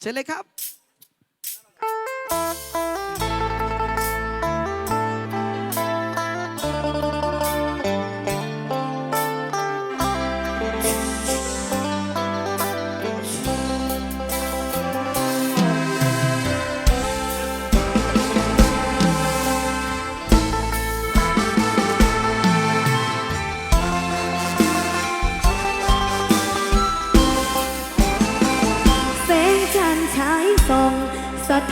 เชิญเลยครับ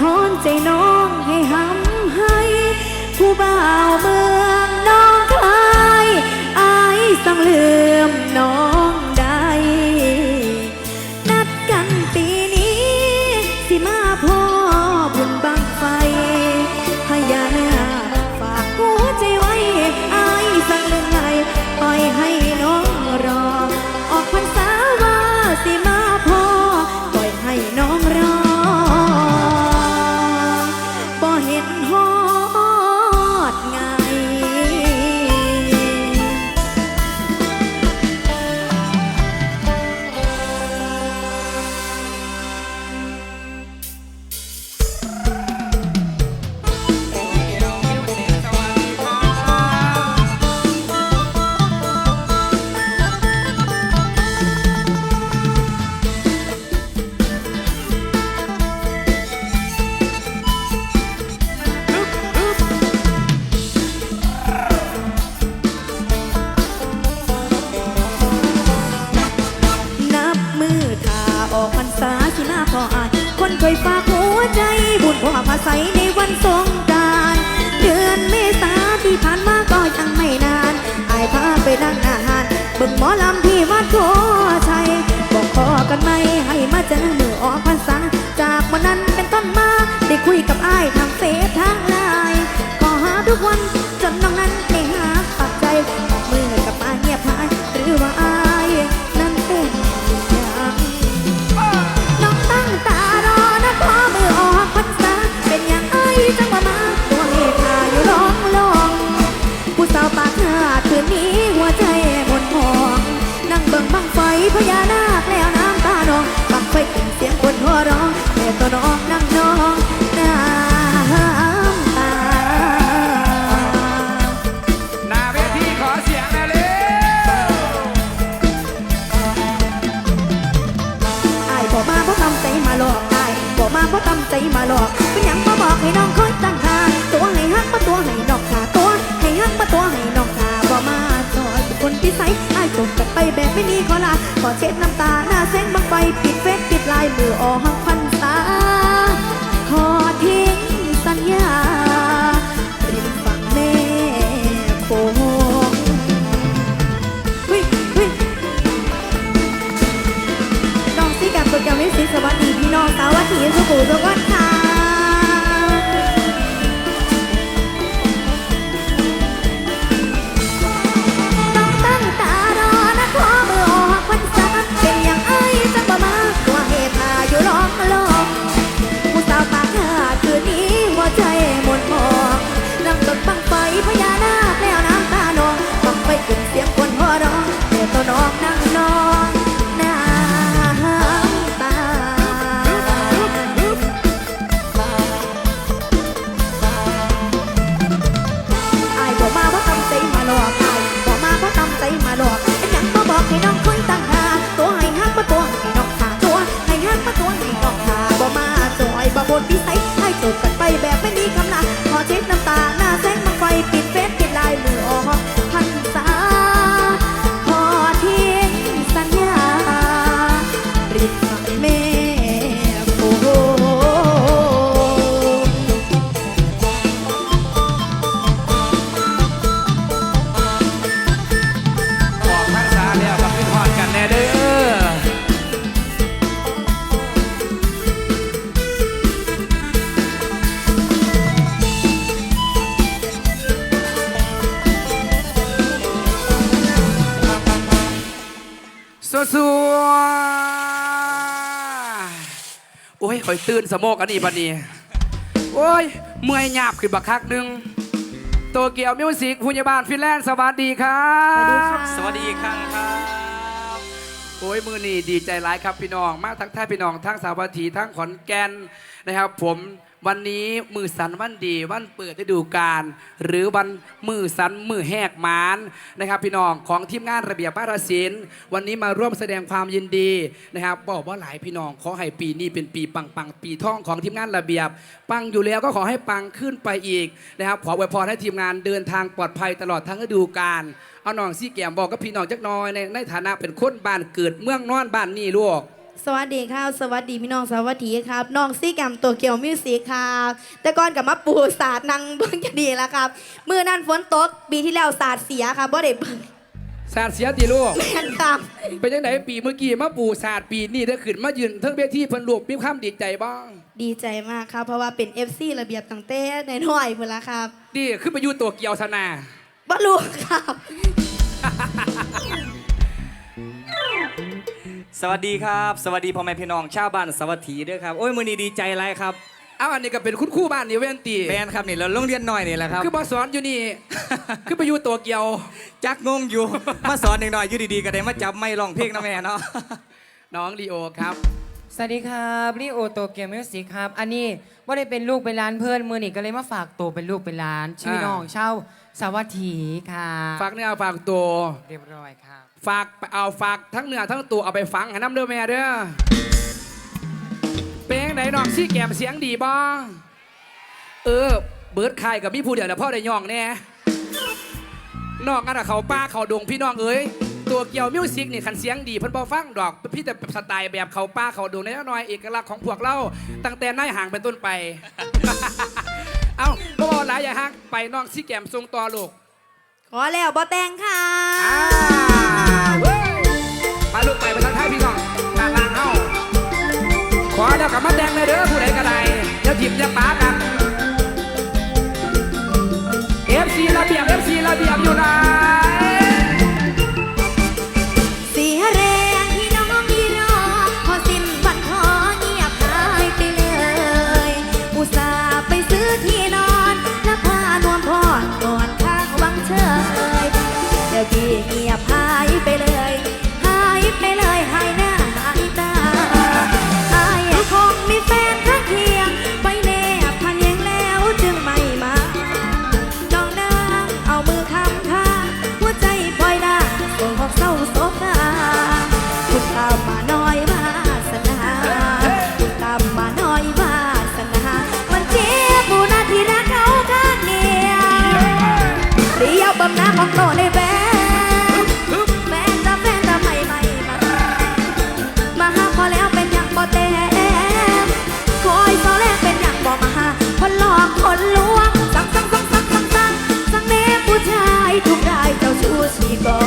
ทอนใจน้องให้หำให้ ผู้บ่าวเมื่อ all i'm malam ยังบ่ตั้งใจมาหลอกเป็ยังบ่บอกให้น้องคอยตั้งทางตัวให้ฮักมาตัวให้น้องขาตัวให้ฮักมาตัวให้น้องขาบ่มาจอยคนพิสัไอ้าจบกันไปแบบไม่มีขอลาขอเช็ดน้ำตาหน้าเส้นบังไฟปิดเฟซปิดไลน์มือออกหักพันตาขอทิ้งสัญญา สิสวัสดีพี่น้องสาววัสดีสุขุทุกคนค่ะ สัวสัโอ้ยคอยตื่นสมอกอันนี้ปันนี้โอ้ย เมื่อยหยาบขึ้นบักคักนึงโตเกียวมิวสิกพยาบาลฟินแลนด์สวัสดีครับสวัสดีครับครับ โอ้ย มือนี่ดีใจหลายครับพี่น้อง มากทั้งแท้พี่น้อง ทั้งสาวทีทั้งขอนแก่นนะครับ ผม วันนี้มือสันวันดีวันเปิดฤดูกาลหรือวันมือสันมือแหกมานนะครับพี่น้องของทีมงานระเบียบบ้านศิลป์วันนี้มาร่วมแสดงความยินดีนะครับบอกว่าหลายพี่น้องขอให้ปีนี้เป็นปีปังปังๆปีท่องของทีมงานระเบียบ ปังอยู่แล้วก็ขอให้ปังขึ้นไปอีกนะครับขออวยพรให้ทีมงานเดินทางปลอดภัยตลอดทั้งฤดูกาลเอาน้องซี่แก้มบอกกับพี่น้องจักน้อยในในฐานะเป็นคนบ้านเกิดเมืองนอนบ้านนี่ลูก สวัสดีครับ สวัสดีพี่น้องสวัสดีครับน้องซี่แกมตัวเกี่ยวมิวสิกครับแต่ก่อนกับมาปูศาสตร์นางเบิ่งจะดีแล้วครับมือนั้นฝนตกปีที่แล้วศาสตร์เสียครับบ่ได้เบิ่งศาสตร์เสียตีลูกแม่นครับเป็นยังไงปีเมื่อกี้มาปู่ศาสตร์ปีนี่ถ้าขึ้นมายืนเทั้งเวทีเพิ่นลูกมีความดีใจบ้างดีใจมากครับ เพราะว่าเป็น FC ระเบียบตั้งแต่น้อยๆพุ่นละครับดีขึ้นไปอยู่ตัวเกียวสนาบ่รู้ครับ สวัสดีครับ สวัสดีพ่อแม่พี่น้องชาวบ้านสวัสดีด้วยครับโอ้ยมือนี้ดีใจไรครับเอาอันนี้ก็เป็นคุณครู่บ้านนี่เว้นตีแมนครับนี่เราโรงเรียนหน่อยนี่แหละครับ คือมาสอนอยู่นี่ คือไปอยู่ตัวเกียว จักงงอยู่ มาสอนหนึ่งหน่อยอยู่ดีๆก็ได้มาจับไม่ร้องเพลงนะแม่เนาะ น้องลีโอครับ สวัสดีครับลีโอโตเกียวมิวสิกครับ อันนี้ว่าได้เป็นลูกเป็นหล้านเพื่อนมือนี่ก็เลยมาฝากตัวเป็นลูกเป็นหล้าน ชื่ออ่า น้องเช่าสวัสดีค่ะฝากเนื้อฝากตัวเรียบร้อยครับ ฝากเอาฝากทั้งเนื้อทั้งตัวเอาไปฟังให้น้ำเด้อแม่เด้อเป็นยังไงน้องซี่แกมเสียงดีบ้างเออ เบิร์ดคายกับพี่ผู้เดียวนะพ่อได้ย่องแน่นอกกันอะเขาป้าเขาดงพี่น้องเอ้ยตัวเกี่ยวมิวสิกนี่คันเสียงดีเพิ่นบอฟังดอก พี่แต่สไตล์แบบเขาป้าเขาดงในน้อยเอกลักษณ์ของพวกเรา ตั้งแต่นายห่างเป็นต้นไป เอ้าบ่บอหลายอย่าฮักไปน้องซี่แกมทรงต่อลูก ขอแล้วบอแตงค่ะอ่าเว้ยมาลูกไปไปทางท้ายพี่น้องลางลางเฮาขอแล้วกลับมาแตงเลยเด้อผู้ใดก็ได้อย่าทิมอย่าปากัน FC ระเบียบ FC ระเบียบอยู่ไหนเของโตในแฟนแฟนตาแฟนตาใหม่ใหม่มาหาพอแล้วเป็นอย่างบ่เต็มคอยตอนแรกเป็นอย่างบ่มาหาคนหลอกคนลวงสั่งสั่งสั่งสั่งสั่งสั่งสั่งเนผู้ชายทุกรายเจ้าชู้ชีกอ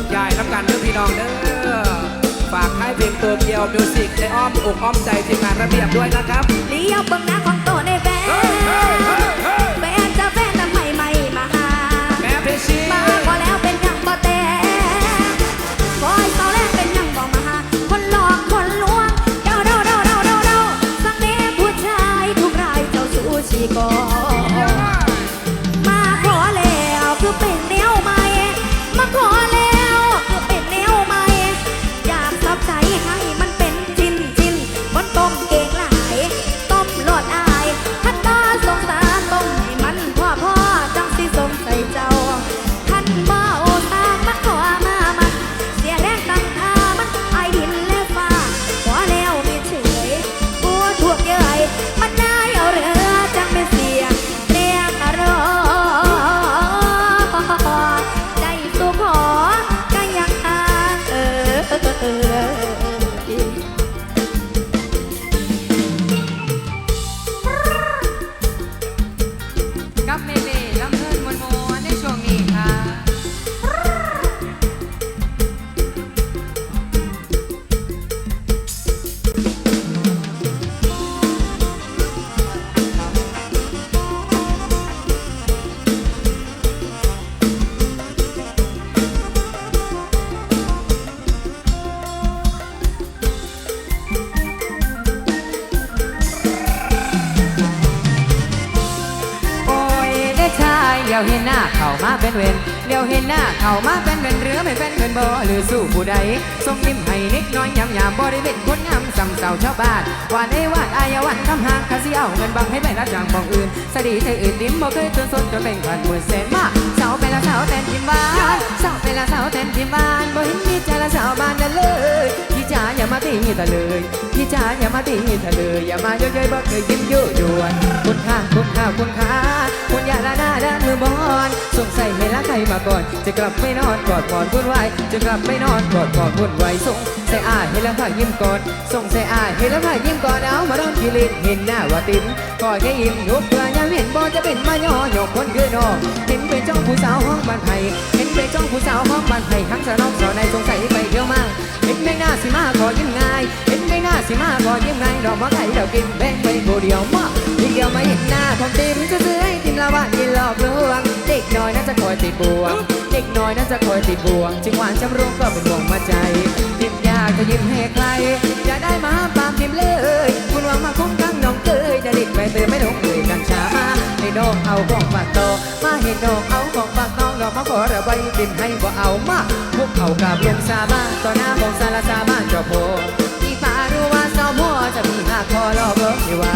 กย้ายน้ำกันเด้อพี่น้องเด้อฝากให้เพลงตัวเกียวมิวสิกในอ้อมอกอ้อมใจทีมงานระเบียบด้วยนะครับเลี้ยวเบิ่งหน้าของโตในแฟนแฟนจะแฟนทำไมไม่มาหาแม่เพชชีมาพอแล้วเป็นอย่างบ่แต่คอยตอนแรกเป็นอย่างบ่มาหาคนหลอกคนลวงเดาเดาเดาเดาเดาเดาสังเนผู้ชายทุกรายเจ้าชู้ชีกอามาเป็นเงินเรือไม่เป็นเวรบ่หรือสู้ผู้ใดส่งยิ้มให้นิดน้อยยำยำบ่ได้เป็นคนงามซ้ำเสาชาวบ้านวานไอ้วาดอายวันคำหางคาสิเอาเงินบังให้ไปรับจ้างของอื่นสดีเธอื่นดิ้มบ่เคยตื่นสนจนเป็นพันหมื่นแสนมา สาไปละสาวแทนทิมบ้านสาวไปละสาวแทนทิมบ้านบ่เห็นมีใจละสาบ้านนั่นเลยพี่จ๋าอย่ามาตีตะเลยพี่จ๋าอย่ามาตีตะเลยอย่ามาเย้ยๆบ่เคยยิ้มยั่วยวนคุณค่าคุณค่าคุณค่าคุณอย่าละหน้าด้านมือบอนสงสัยให้ละใครมาก่อน จะกลับไม่นอนกอดกอดวุ่นวายจะกลับไม่นอนกอดกอดวุ่นวายสงสัยอายให้ละค่ะยิ้มก่อนสงสัยอายให้ละค่ะยิ้มก่อนเอามาโดนกิเลสเห็นหน้าว่าติม ก็แค่อิ่มยุบเพื่อยังเห็นบ่จะเป็นมาย่อหยกคนคือน้องเห็นเป็นจ้องผู้สาวห้องบ้านไทยเห็นเป็นจ้องผู้สาวห้องบ้านไทยทั้งสนองสาวในสงสัยไปเที่ยวมาเห็นไม่น่าสิมาขอยิ้มง่าย หนไม่น่าสิมาขอยิ้มง่ายดอกมะไข่เรากินแบ่งไปผู้เดียวมาทีเดียวมาเห็นหน้าของติมจะซื้อให้ติมละว่ากินหลอกลวงเด็กน้อยน่าจะคอยติดบ่วงเด็กน้อยน่าจะคอยติดบ่วงจึงหวานจำรงก็เป็นห่วงมาใจติมยากจะยิ้มให้ใครอย่าได้มาปามติมเลยคุณหวังมาคุ้มกันน้องเกยจะเด็กไปเตือนไม่ลงเลยกันช้ามาให้น้องเอาของฝากต่อมาให้น้องเอาของฝากน้องดอกมาขอระบายติมให้บ่เอามาพวกเอากับลงสาบ้านต่อหน้าของสารสาบ้านเจอโพ มัวจะมีหักคอรอเบิกที่ว่า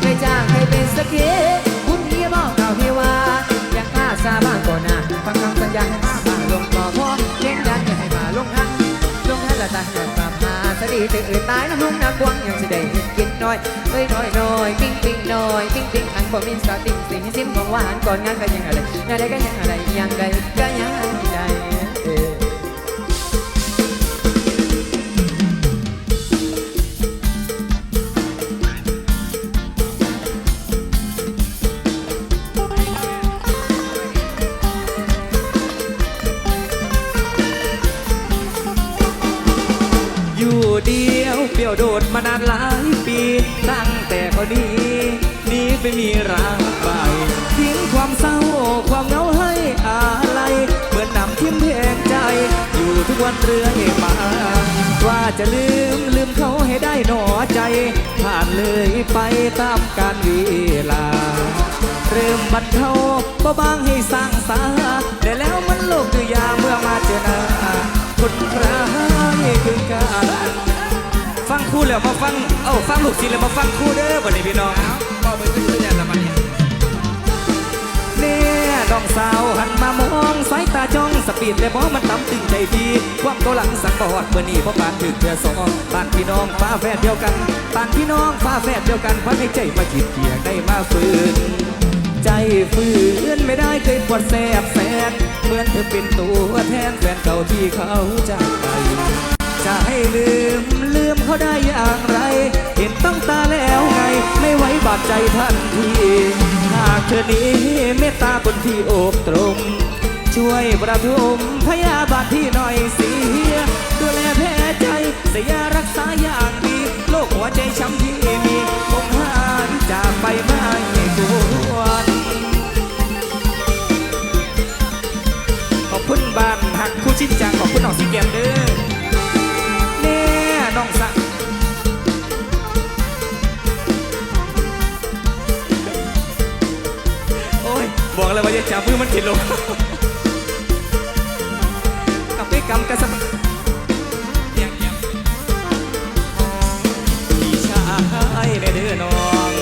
เคยจ้างให้เป็นสกขีคุณพี่บอกเก่าที่ว่าอยากกล้าสาบ้านก่อนนะฟังคำสัญญาให้มาบ้าลงก่อพ่อเลี้ยงยันจะให้มาลงทันลงทันละตาหยดกลับมาสดีตื่นตายน้ำลุงนักวงยังสิได้เห็นกินน้อยเอ้ยน้อยน้อยปิ้งปิ้งน้อยปิ้งปิ้งอันบ่มินสาวติ้งสิ่งซิมของหวานก่อนงานก็ยังอะไรงานใดก็ยังอะไรยังใดก็ยังใด โดดมานานหลายปี ตั้งแต่คนนี้หนี้ไปมีรักใหม่ทิ้งความเศร้าความเหงาให้อะไร เหมือนนำทิ่มแทงใจ อยู่ทุกวันเรื่อยมา ว่าจะลืมลืมเขาให้ได้หนอใจ ผ่านเลยไปตามการเวลา เริ่มบรรเทาเบาบางให้สร้างสาแแล้วมาฟัง เอ้าฟังลูกศิษย์แล้วมาฟังคู่เด้อบัดนี้พี่น้องบอไปก็คืออย่างละมันเนี่ยเนี่ยน้องสาวหันมามองสายตาจ้องสปีดและมองมันต่ำตึงใจดีความเกาหลังสังบอดเมื่อนี้พราะการถึงเพื่อสองบ้านพี่น้องฟ้าแฝดเดียวกันบ้านพี่น้องฟ้าแฝดเดียวกันพันให้ใจมาคิดเกียงได้มาฝืนใจฝืนไม่ได้เคยปวดแสบแสนเหมือนเธอเป็นตัวแทนแฟนเก่าที่เขาจากไปจะให้ลืม มเขาได้อย่างไร เห็นต้องตาแล้วไง ไม่ไหวบาดใจทันที หากเธอนี้เมตตาคนที่โอบตรง ช่วยประทุมพยาบาทที่หน่อยเสียดูแลแพ้ใจเสียารัก จับมือมันผิดลงกับไปกำกันสักเนียมเยี่ยมพี่ชายในเด้อน้อง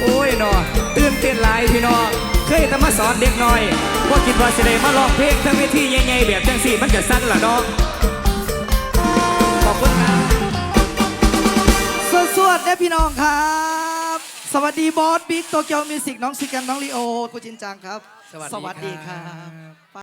โอ้ยน้องตื่นเต้นหลายพี่น้อง เคยแต่มาสอนเด็กน้อยว่าคิดว่าสิได้มาร้องเพลงทั้งเวทีใหญ่ๆแบบจังสี่มันจะสั้นล่ะน้อง ขอบคุณครับสวัสดีพี่น้องครับ วัสดีบอสบิ๊กโตเกียวมิวสิกน้องซิกแกมน้องลีโอกูจินจังครับ สวัสดีดีคครัรับบ